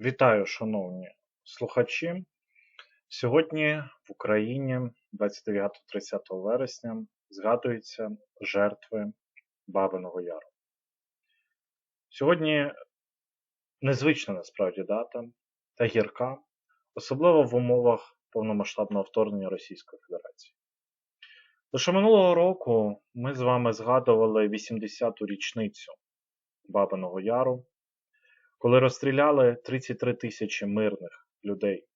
Вітаю, шановні слухачі. Сьогодні в Україні 29-30 вересня згадуються жертви Бабиного Яру. Сьогодні незвична насправді дата та гірка, особливо в умовах повномасштабного вторгнення Російської Федерації. Лише минулого року ми з вами згадували 80-ту річницю Бабиного Яру, коли розстріляли 33 тисячі мирних людей,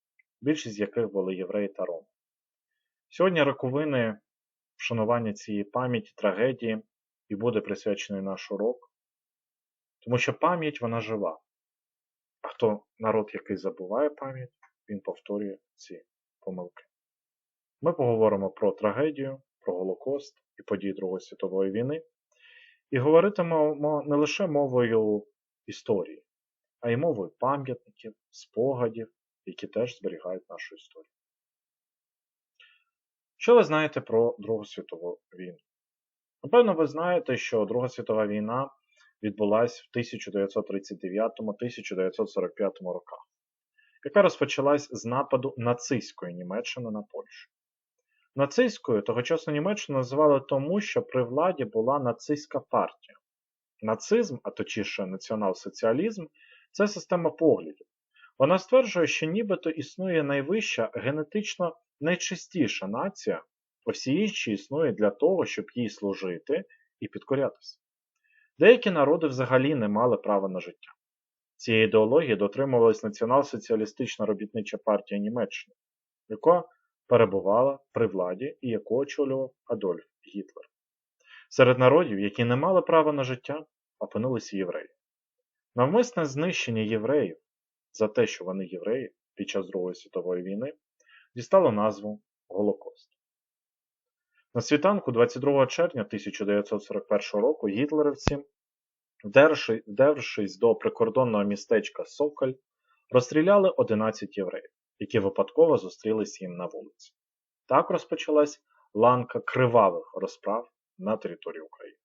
більшість з яких були євреї та роми. Сьогодні роковини вшанування цієї пам'яті, трагедії і буде присвячений наш урок, тому що пам'ять вона жива. А хто народ, який забуває пам'ять, він повторює ці помилки. Ми поговоримо про трагедію, про Голокост і події Другої світової війни, і говоритимемо не лише мовою історії, а й мовою пам'ятників, спогадів, які теж зберігають нашу історію. Що ви знаєте про Другу світову війну? Напевно, ви знаєте, що Друга світова війна відбулася в 1939-1945 роках, яка розпочалась з нападу нацистської Німеччини на Польщу. Нацистською тогочасну Німеччину називали тому, що при владі була нацистська партія. Нацизм, а точніше націонал-соціалізм, це система поглядів. Вона стверджує, що нібито існує найвища, генетично найчистіша нація, а інші існують для того, щоб їй служити і підкорятися. Деякі народи взагалі не мали права на життя. Цієї ідеології дотримувалась Націонал-соціалістична робітнича партія Німеччини, яка перебувала при владі і яку очолював Адольф Гітлер. Серед народів, які не мали права на життя, опинилися євреї. Навмисне знищення євреїв за те, що вони євреї під час Другої світової війни, дістало назву Голокост. На світанку 22 червня 1941 року гітлерівці, вдершись до прикордонного містечка Соколь, розстріляли 11 євреїв, які випадково зустрілися їм на вулиці. Так розпочалась ланка кривавих розправ на території України.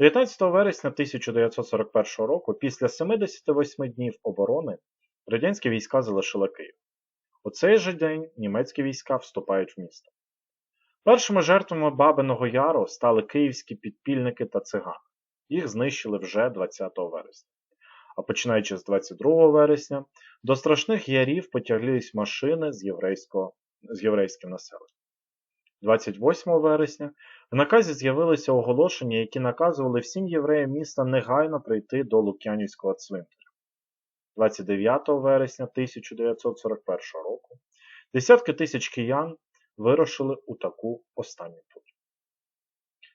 19 вересня 1941 року, після 78 днів оборони, радянські війська залишили Київ. У цей же день німецькі війська вступають в місто. Першими жертвами Бабиного Яру стали київські підпільники та цигани. Їх знищили вже 20 вересня. А починаючи з 22 вересня, до страшних ярів потяглись машини з, з єврейським населенням. 28 вересня в наказі з'явилися оголошення, які наказували всім євреям міста негайно прийти до Лук'янівського цвинтаря. 29 вересня 1941 року десятки тисяч киян вирушили у таку останню путь.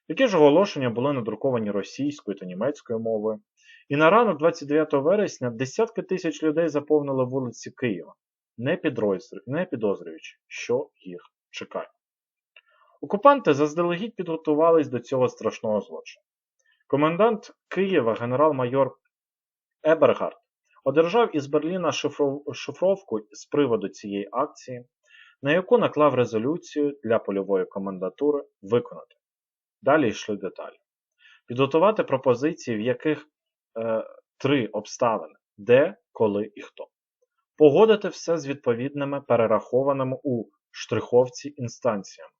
Такі ж оголошення були надруковані російською та німецькою мовою, і на ранок 29 вересня десятки тисяч людей заповнили вулиці Києва, не підозрюючи, що їх чекає. Окупанти заздалегідь підготувались до цього страшного злочину. Комендант Києва генерал-майор Ебергард одержав із Берліна шифровку з приводу цієї акції, на яку наклав резолюцію для польової комендатури виконати. Далі йшли деталі. Підготувати пропозиції, в яких е, три обставини де, коли і хто. Погодити все з відповідними перерахованими у штриховці інстанціями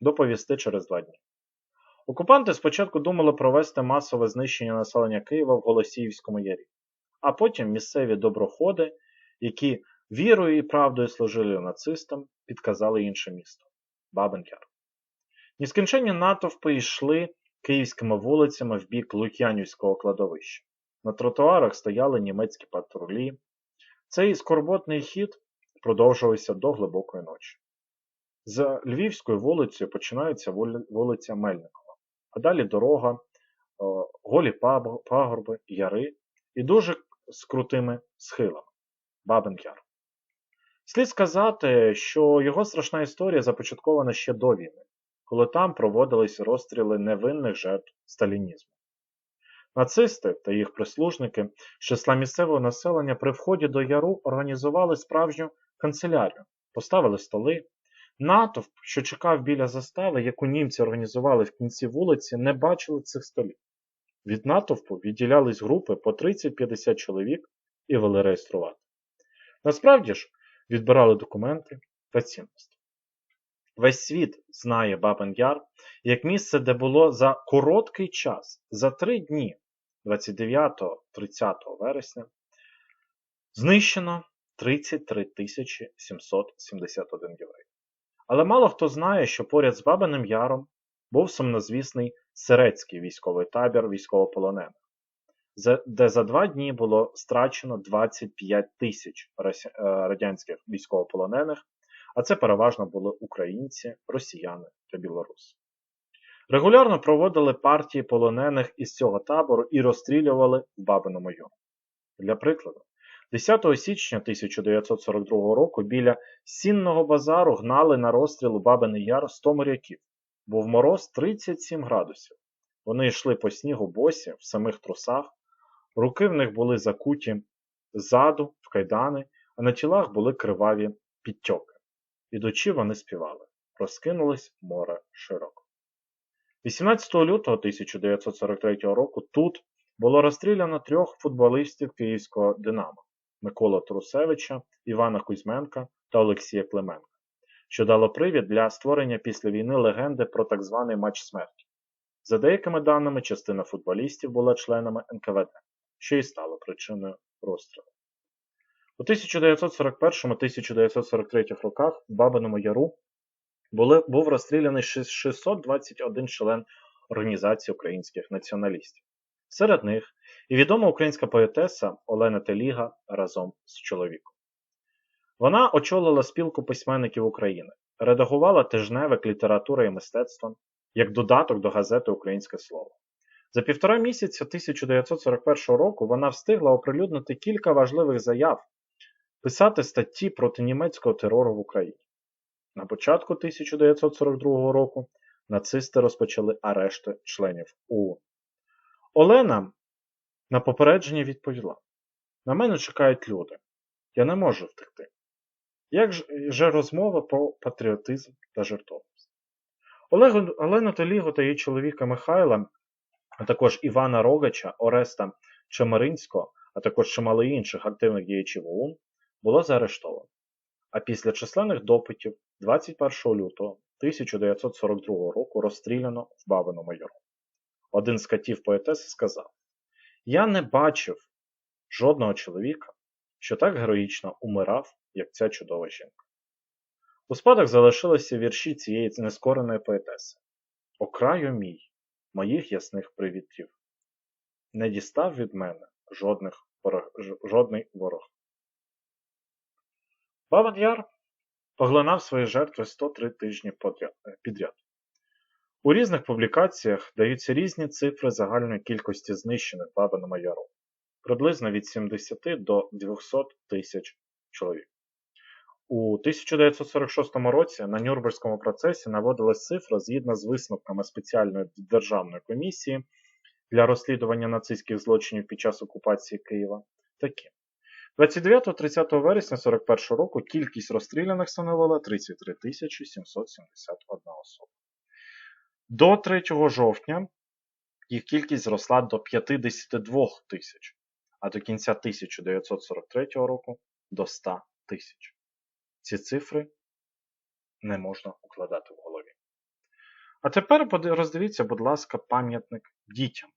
доповісти через два дні. Окупанти спочатку думали провести масове знищення населення Києва в Голосіївському ярі, а потім місцеві доброходи, які вірою і правдою служили нацистам, підказали інше місто Бабин-Яр. Нескінченні натовпи йшли київськими вулицями в бік Лук'янівського кладовища. На тротуарах стояли німецькі патрулі. Цей скорботний хід продовжувався до глибокої ночі. З Львівською вулицею починається вулиця Мельникова, а далі дорога, голі пагорби, яри і дуже з крутими схилами Бабин Яр. Слід сказати, що його страшна історія започаткована ще до війни, коли там проводились розстріли невинних жертв сталінізму. Нацисти та їх прислужники з числа місцевого населення при вході до яру організували справжню канцелярію, поставили столи. Натовп, що чекав біля застави, яку німці організували в кінці вулиці, не бачили цих столів. Від натовпу відділялись групи по 30-50 чоловік, і вели реєструвати. Насправді ж, відбирали документи та цінності. Весь світ знає Бабин Яр як місце, де було за короткий час, за три дні 29-30 вересня, знищено 33 771 єврей. Але мало хто знає, що поряд з Бабиним Яром був сумнозвісний Серецький військовий табір військовополонених, де за два дні було страчено 25 тисяч радянських військовополонених, а це переважно були українці, росіяни та білоруси. Регулярно проводили партії полонених із цього табору і розстрілювали в Бабиному Яру. Для прикладу, 10 січня 1942 року біля Сінного базару гнали на розстріл Бабиний Яр 100 моряків. Був мороз 37 градусів. Вони йшли по снігу босі в самих трусах, руки в них були закуті ззаду, в кайдани, а на тілах були криваві підтьоки. Ідучи, вони співали. Розкинулось море широко. 18 лютого 1943 року тут було розстріляно трьох футболістів київського Динамо Микола Трусевича, Івана Кузьменка та Олексія Клименка, що дало привід для створення після війни легенди про так званий матч смерті. За деякими даними, частина футболістів була членами НКВД, що і стало причиною розстрілу. У 1941-1943 роках в Бабиному Яру були, був розстріляний 621 член Організації українських націоналістів. Серед них і відома українська поетеса Олена Теліга разом з чоловіком. Вона очолила спілку письменників України, редагувала тижневик література і мистецтва як додаток до газети Українське Слово. За півтора місяця 1941 року вона встигла оприлюднити кілька важливих заяв, писати статті проти німецького терору в Україні. На початку 1942 року нацисти розпочали арешти членів УУ. Олена на попередження відповіла: На мене чекають люди. Я не можу втекти. Як же розмова про патріотизм та жертовність? Олегу, Олену Телігу та її чоловіка Михайла, а також Івана Рогача, Ореста Чемеринського, а також чимало інших активних діячів ОУН було заарештовано. А після численних допитів 21 лютого 1942 року розстріляно в Бабиному Яру. Один з катів поетеси сказав: Я не бачив жодного чоловіка, що так героїчно умирав, як ця чудова жінка. У спадок залишилися вірші цієї нескореної поетеси. О краю мій, моїх ясних привітів, не дістав від мене жодних, жодний ворог. Бабин Яр поглинав свої жертви 103 тижні підряд. У різних публікаціях даються різні цифри загальної кількості знищених Бабином Яру приблизно від 70 до 200 тисяч чоловік. У 1946 році на Нюрнберзькому процесі наводилась цифра згідно з висновками спеціальної державної комісії для розслідування нацистських злочинів під час окупації Києва такі. 29-30 вересня 1941 року кількість розстріляних становила 33 771 особа. До 3 жовтня їх кількість зросла до 52 тисяч, а до кінця 1943 року до 100 тисяч. Ці цифри не можна укладати в голові. А тепер роздивіться, будь ласка, пам'ятник дітям,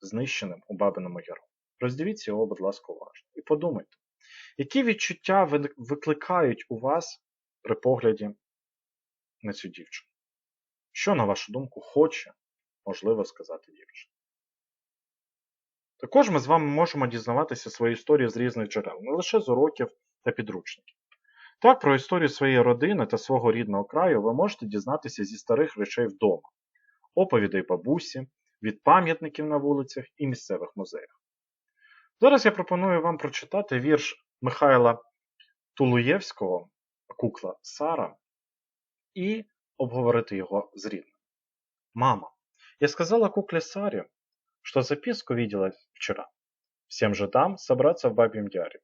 знищеним у Бабиному Яру. Роздивіться його, будь ласка, уважно. І подумайте, які відчуття викликають у вас при погляді на цю дівчину? Що, на вашу думку, хоче, можливо, сказати дівчина? Також ми з вами можемо дізнаватися свої історії з різних джерел, не лише з уроків та підручників. Так, про історію своєї родини та свого рідного краю ви можете дізнатися зі старих речей вдома, оповідей бабусі, від пам'ятників на вулицях і місцевих музеях. Зараз я пропоную вам прочитати вірш Михайла Тулуєвського Кукла Сара і обговорити його з рідним. Мама, я сказала кукле Саре, что записку видела вчера. Всем же дам собраться в Бабьем Яре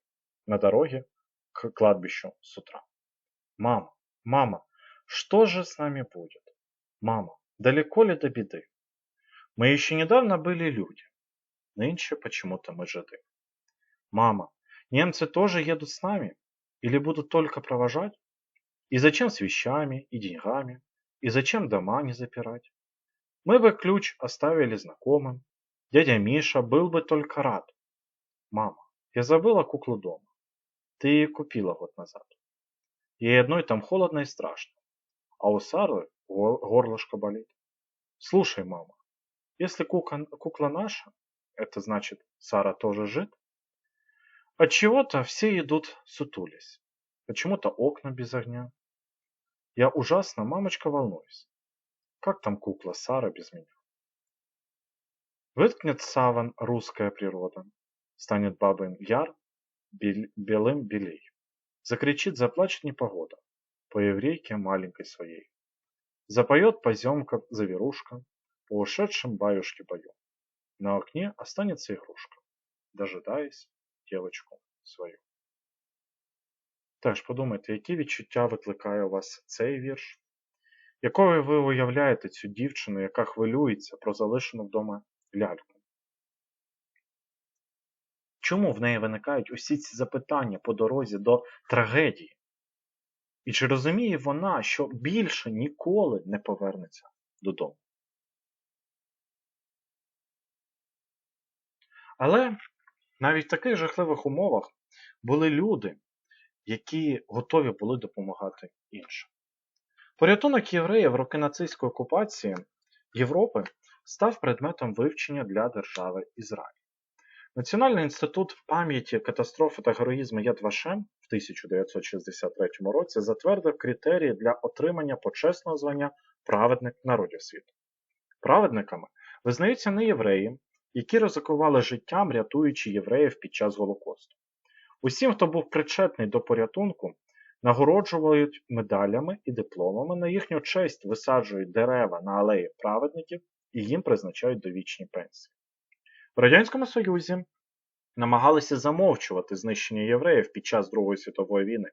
на дороге к кладбищу с утра. Мама, мама, что же с нами будет? Мама, далеко ли до беды? Мы еще недавно были люди, нынче почему-то мы жиды. Мама, Немцы тоже едут с нами? Или будут только провожать? И зачем с вещами и деньгами? И зачем дома не запирать? Мы бы ключ оставили знакомым. Дядя Миша был бы только рад. Мама, я забыла куклу дома. Ты купила год назад. Ей одной там холодно и страшно. А у Сары горлышко болит. Слушай, мама, если кукла, кукла наша, это значит, Сара тоже жит? Отчего-то все идут сутулясь. Почему-то окна без огня. Я ужасно, мамочка, волнуюсь. Как там кукла Сара без меня? Выткнет саван русская природа, станет бабин яр белым белей. Закричит, заплачет непогода по еврейке маленькой своей. Запоет поземка заверушка по ушедшим баюшке бою. На окне останется игрушка, дожидаясь девочку свою. Теж подумайте, які відчуття викликає у вас цей вірш? Якою ви уявляєте цю дівчину, яка хвилюється про залишену вдома ляльку? Чому в неї виникають усі ці запитання по дорозі до трагедії? І чи розуміє вона, що більше ніколи не повернеться додому? Але навіть в таких жахливих умовах були люди, які готові були допомагати іншим. Порятунок євреїв в роки нацистської окупації Європи став предметом вивчення для держави Ізраїль. Національний інститут пам'яті катастрофи та героїзму Яд Вашем в 1963 році затвердив критерії для отримання почесного звання праведник народів світу. Праведниками визнаються не євреї, які ризикували життям, рятуючи євреїв під час Голокосту. Усім, хто був причетний до порятунку, нагороджують медалями і дипломами на їхню честь висаджують дерева на алеї праведників і їм призначають довічні пенсії. В Радянському Союзі намагалися замовчувати знищення євреїв під час Другої світової війни.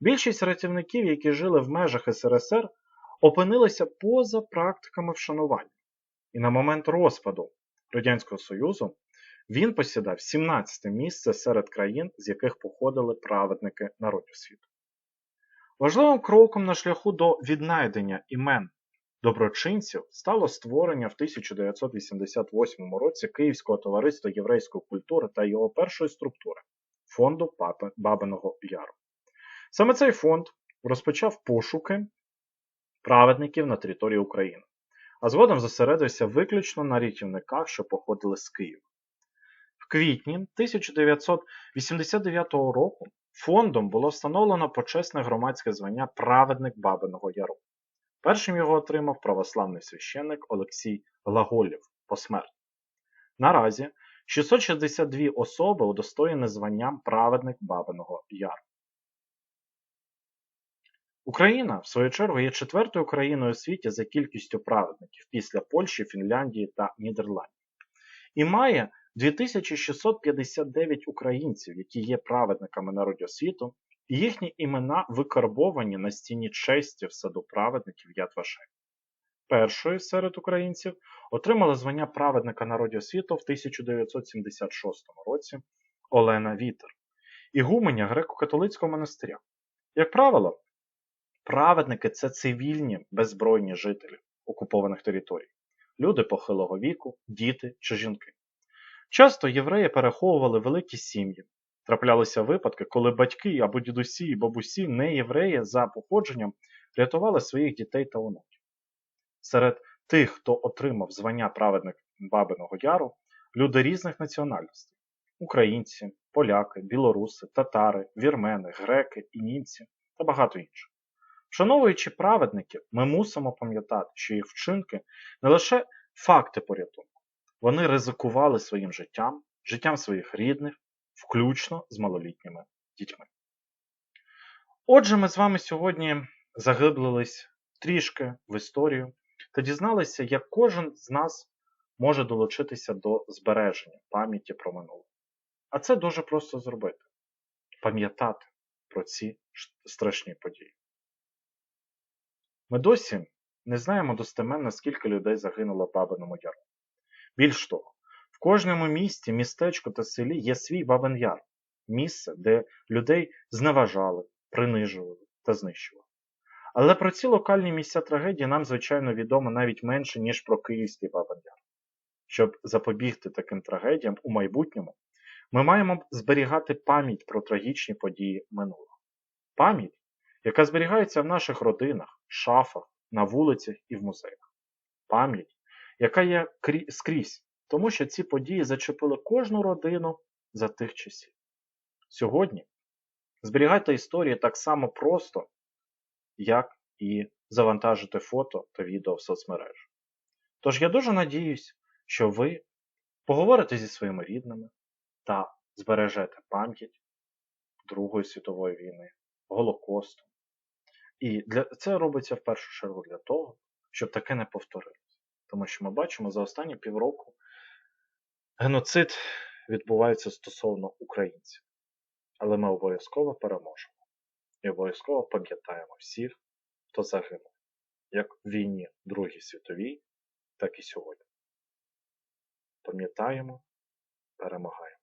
Більшість рятівників, які жили в межах СРСР, опинилися поза практиками вшанування. І на момент розпаду Радянського Союзу він посідав 17 місце серед країн, з яких походили праведники народів світу. Важливим кроком на шляху до віднайдення імен доброчинців стало створення в 1988 році Київського товариства єврейської культури та його першої структури фонду Бабиного Яру. Саме цей фонд розпочав пошуки праведників на території України, а згодом зосередився виключно на рятівниках, що походили з Києва. Квітні 1989 року фондом було встановлено почесне громадське звання Праведник Бабиного Яру. Першим його отримав православний священник Олексій Глаголєв посмертно. Наразі 662 особи удостоєні званням Праведник Бабиного Яру. Україна, в свою чергу, є четвертою країною у світі за кількістю праведників після Польщі, Фінляндії та Нідерландів. І має 2659 українців, які є праведниками народів світу, і їхні імена викарбовані на стіні честі в саду праведників Яд. Першою серед українців отримала звання праведника народів світу в 1976 році Олена Вітер, ігуменя греко-католицького монастиря. Як правило, праведники це цивільні беззбройні жителі окупованих територій, люди похилого віку, діти чи жінки. Часто євреї переховували великі сім'ї. Траплялися випадки, коли батьки або дідусі і бабусі, не євреї за походженням, рятували своїх дітей та онуків. Серед тих, хто отримав звання праведник Бабиного Яру, люди різних національностей українці, поляки, білоруси, татари, вірмени, греки і німці та багато інших. Вшановуючи праведників, ми мусимо пам'ятати, що їх вчинки не лише факти порятунку, вони ризикували своїм життям, життям своїх рідних, включно з малолітніми дітьми. Отже, ми з вами сьогодні заглиблились трішки в історію та дізналися, як кожен з нас може долучитися до збереження пам'яті про минуле. А це дуже просто зробити пам'ятати про ці страшні події. Ми досі не знаємо достеменно, скільки людей загинуло в Бабиному Яру. Більш того, в кожному місті, містечку та селі є свій Бабин Яр, місце, де людей зневажали, принижували та знищували. Але про ці локальні місця трагедії нам, звичайно, відомо навіть менше, ніж про Київський Бабин Яр. Щоб запобігти таким трагедіям у майбутньому, ми маємо зберігати пам'ять про трагічні події минулого. Пам'ять, яка зберігається в наших родинах, шафах, на вулицях і в музеях. Пам'ять, яка є скрізь, тому що ці події зачепили кожну родину за тих часів. Сьогодні зберігати історії так само просто, як і завантажити фото та відео в соцмережі. Тож я дуже надіюсь, що ви поговорите зі своїми рідними та збережете пам'ять Другої світової війни, Голокосту. І для, це робиться в першу чергу для того, щоб таке не повторилось. Тому що ми бачимо за останні півроку геноцид відбувається стосовно українців. Але ми обов'язково переможемо. І обов'язково пам'ятаємо всіх, хто загинув, як в війні Другій світовій, так і сьогодні. Пам'ятаємо, перемагаємо.